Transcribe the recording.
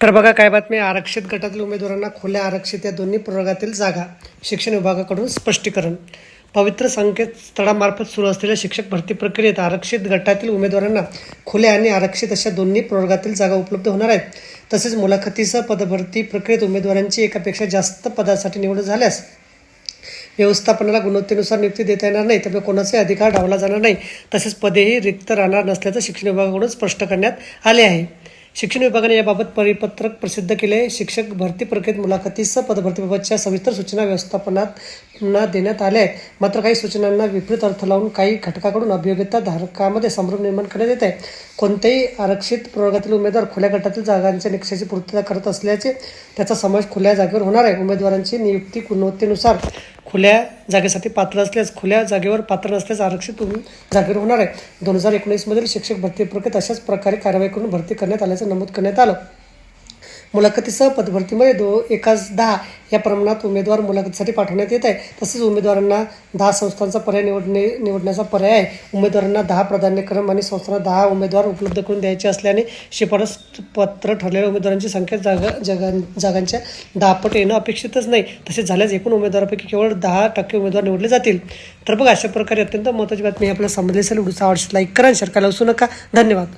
तर बघा काय बातमी? आरक्षित गटातील उमेदवारांना खुल्या आरक्षित या दोन्ही प्रवर्गातील जागा शिक्षण विभागाकडून स्पष्टीकरण. पवित्र संकेतस्थळामार्फत सुरू असलेल्या शिक्षक भरती प्रक्रियेत आरक्षित गटातील उमेदवारांना खुल्या आणि आरक्षित अशा दोन्ही प्रवर्गातील जागा उपलब्ध होणार आहेत. तसेच मुलाखतीसह पदभरती प्रक्रियेत उमेदवारांची एकापेक्षा जास्त पदासाठी निवड झाल्यास व्यवस्थापनाला गुणवत्तेनुसार नियुक्ती देता येणार नाही. त्यामुळे कोणाचाही अधिकार डावला जाणार नाही. तसेच पदेही रिक्त राहणार नसल्याचं शिक्षण विभागाकडून स्पष्ट करण्यात आले आहे. शिक्षण विभागाने याबाबत परिपत्रक प्रसिद्ध केले. आहे. शिक्षक भरती प्रक्रियेत मुलाखतीसह पदभरतीबाबतच्या सविस्तर सूचना व्यवस्थापनात देण्यात आल्या आहेत. मात्र काही सूचनांना विपरीत अर्थ लावून काही घटकाकडून अभियोग्यता धारकामध्ये संभ्रम निर्माण करण्यात येत आहे. कोणत्याही आरक्षित प्रवर्गातील उमेदवार खुल्या गटातील जागांच्या निकषाची पूर्तता करत असल्याचे त्याचा समावेश खुल्या जागेवर होणार आहे. उमेदवारांची नियुक्ती गुणवत्तेनुसार खुल्या जागेसाठी पात्र असल्यास खुल्या जागेवर पात्र नसल्यास आरक्षित उम- जागेवर होणार आहे. दोन हजार एकोणीसमधील शिक्षक भरती प्रक्रियेत अशाच प्रकारे कारवाई करून भरती करण्यात आल्याचं नमूद करण्यात आलं. मुलाखतीसह पदभरतीमध्ये दो एकाच दहा या प्रमाणात उमेदवार मुलाखतीसाठी पाठवण्यात येत आहे. तसेच उमेदवारांना दहा संस्थांचा पर्याय निवडणे निवडण्याचा पर्याय आहे. उमेदवारांना दहा प्राधान्यक्रम आणि संस्थांना दहा उमेदवार उपलब्ध करून द्यायचे असल्याने शिफारस पत्र ठरलेल्या उमेदवारांची संख्या जागा जागा जागांच्या दहापट येणं अपेक्षितच नाही. तसेच झाल्यास एकूण उमेदवारापैकी केवळ दहा टक्के उमेदवार निवडले जातील. तर बघा अशा प्रकारे अत्यंत महत्त्वाची बातमी आपल्याला समजली असेल. व्हिडिओचा आवडशी लाईक करा शेअर करायला विसरू नका. धन्यवाद.